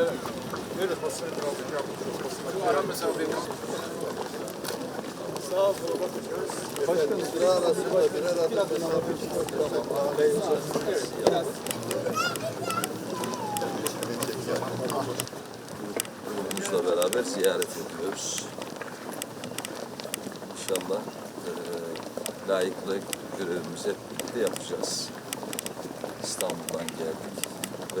Evet. Grubumuzla beraber ziyaret ediyoruz. İnşallah eee layıklık görevimizi birlikte yapacağız. İstanbul'dan geldik ve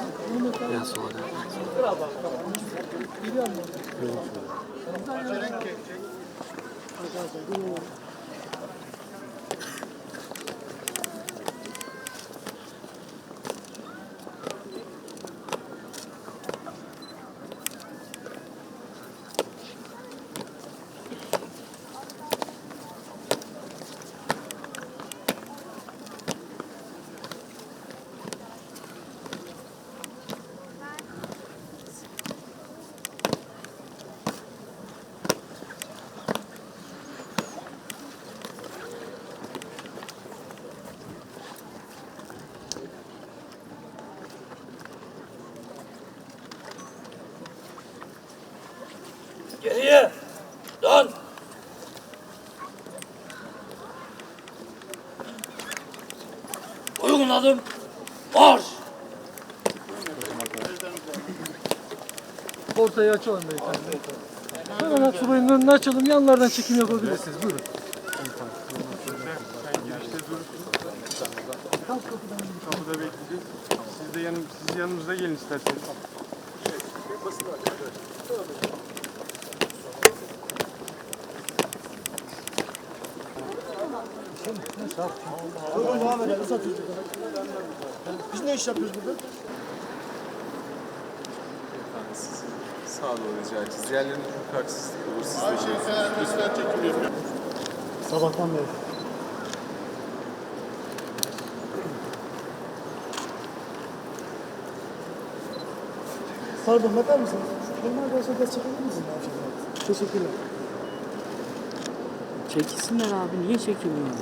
Biliyor musun? Acele edecek. Acele edecek. Adım. Marş! Ortayı açalım beyefendi. Hemen subayın önünü açalım. Yanlardan çekim yapabilirsiniz. Buyurun. Kapıda bekleyeceğiz. Siz de yanım, siz yanımıza gelin isterseniz. Biz ne iş yapıyoruz burada? Sağ olun rica edeceğiz. Diğerlerinin çok haksızlık olur. Siz de şey çekim yapıyor. Sabahtan beri. Pardon bakar mısınız? Normal olsa da çekebilir misiniz? Teşekkürler. Çekilsinler abi niye çekilmiyor?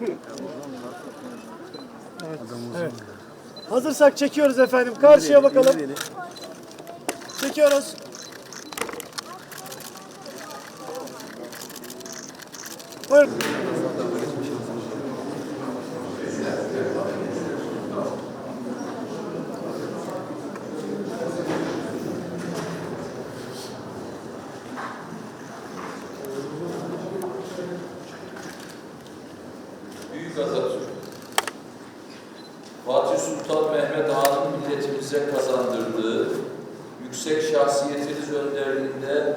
Görevlerini yapıyorlar. Hazırsak çekiyoruz efendim. Karşıya bakalım. Çekiyoruz. Buyurun. Büyük Atatürk. Fatih Sultan Mehmet Han'ın milletimize kazandırdığı yüksek şahsiyetiniz önderliğinde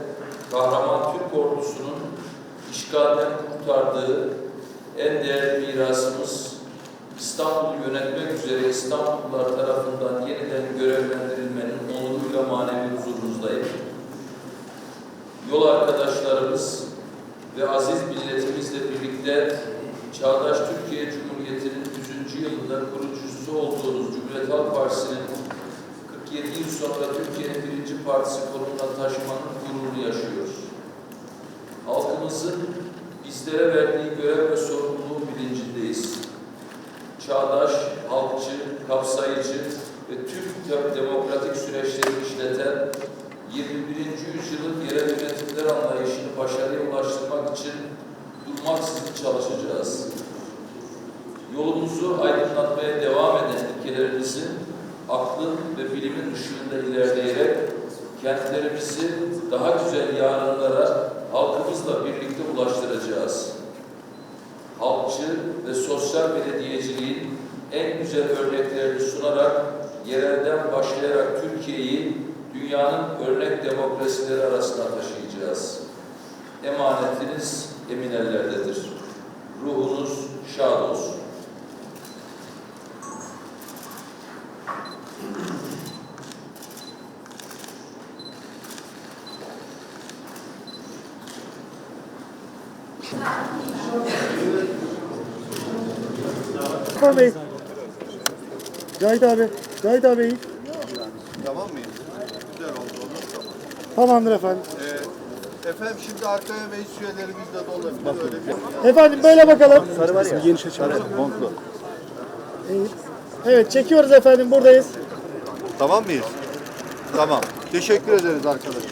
kahraman Türk ordusunun işgalden kurtardığı en değerli mirasımız İstanbul'u yönetmek üzere İstanbullular tarafından yeniden görevlendirilmenin onuruyla manevi huzurunuzdayım. Yol arkadaşlarımız ve aziz milletimizle birlikte Çağdaş Türkiye Cumhuriyeti'nin 100. yılında kurucusu olduğunuz Cumhuriyet Halk Partisi'nin 47 yıl sonra Türkiye'nin birinci partisi konumuna taşımanın gururunu yaşıyoruz. Halkımızın bizlere verdiği görev ve sorumluluğun bilincindeyiz. Çağdaş, halkçı, kapsayıcı ve tüm demokratik süreçleri işleten 21. yüzyılın yerel yönetimler anlayışını başarıya ulaştırmak için durmaksızın çalışacağız. Yolumuzu aydınlatmaya devam eden ilkelerimizi aklın ve bilimin ışığında ilerleyerek kentlerimizi daha güzel yarınlara halkımızla birlikte ulaştıracağız. Halkçı ve sosyal belediyeciliğin en güzel örneklerini sunarak yerelden başlayarak Türkiye'yi dünyanın örnek demokrasileri arasına taşıyacağız. Emanetiniz emin ellerdedir. Ruhunuz şad olsun. Osman Bey. Cahit abi. Cahit abi iyi. Tamam mıyız? Güzel oldu. Olur. Tamam. Tamamdır efendim. Ee, efendim şimdi arkaya meclis üyelerimiz de dolabilir. Öyle bir Efendim böyle bakalım. Sarı var ya. Geniş Sarı, montlu. Evet çekiyoruz efendim buradayız. Tamam mıyız? Tamam. Teşekkür ederiz arkadaşlar.